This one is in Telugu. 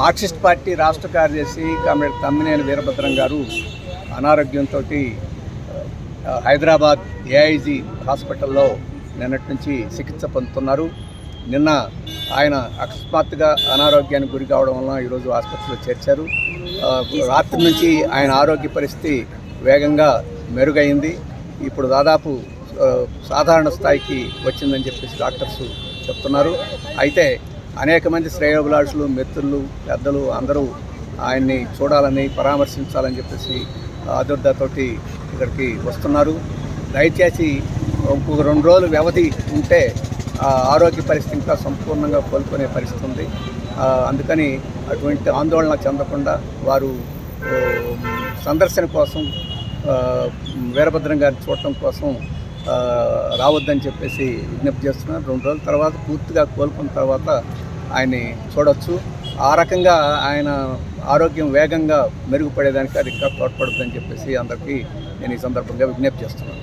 మార్క్సిస్ట్ పార్టీ రాష్ట్ర కార్యదర్శి కామ్రేడ్ తమ్మినేని వీరభద్రం గారు అనారోగ్యంతో హైదరాబాద్ ఏఐజీ హాస్పిటల్లో నిన్నటి నుంచి చికిత్స పొందుతున్నారు. నిన్న ఆయన అకస్మాత్తుగా అనారోగ్యానికి గురి కావడం వలన ఈరోజు ఆసుపత్రిలో చేర్చారు. రాత్రి నుంచి ఆయన ఆరోగ్య పరిస్థితి వేగంగా మెరుగైంది. ఇప్పుడు దాదాపు సాధారణ స్థాయికి వచ్చిందని చెప్పేసి డాక్టర్స్ చెప్తున్నారు. అయితే అనేక మంది శ్రేయోభిలాషులు మిత్రులు పెద్దలు అందరూ ఆయన్ని చూడాలని పరామర్శించాలని చెప్పేసి ఆదుర్దతోటి ఇక్కడికి వస్తున్నారు. దయచేసి ఇంకొక రెండు రోజులు వ్యవధి ఉంటే ఆరోగ్య పరిస్థితి ఇంకా సంపూర్ణంగా కోలుకునే పరిస్థితి ఉంది. అందుకని అటువంటి ఆందోళన చెందకుండా వారు సందర్శన కోసం వీరభద్రం గారిని చూడటం కోసం రావద్దని చెప్పేసి విజ్ఞప్తి చేస్తున్నారు. రెండు రోజుల తర్వాత పూర్తిగా కోలుకున్న తర్వాత ఆయన్ని చూడొచ్చు. ఆ రకంగా ఆయన ఆరోగ్యం వేగంగా మెరుగుపడేదానికి అది ఇంకా తోడ్పడుతుందని చెప్పేసి అందరికీ నేను ఈ సందర్భంగా విజ్ఞప్తి చేస్తున్నాను.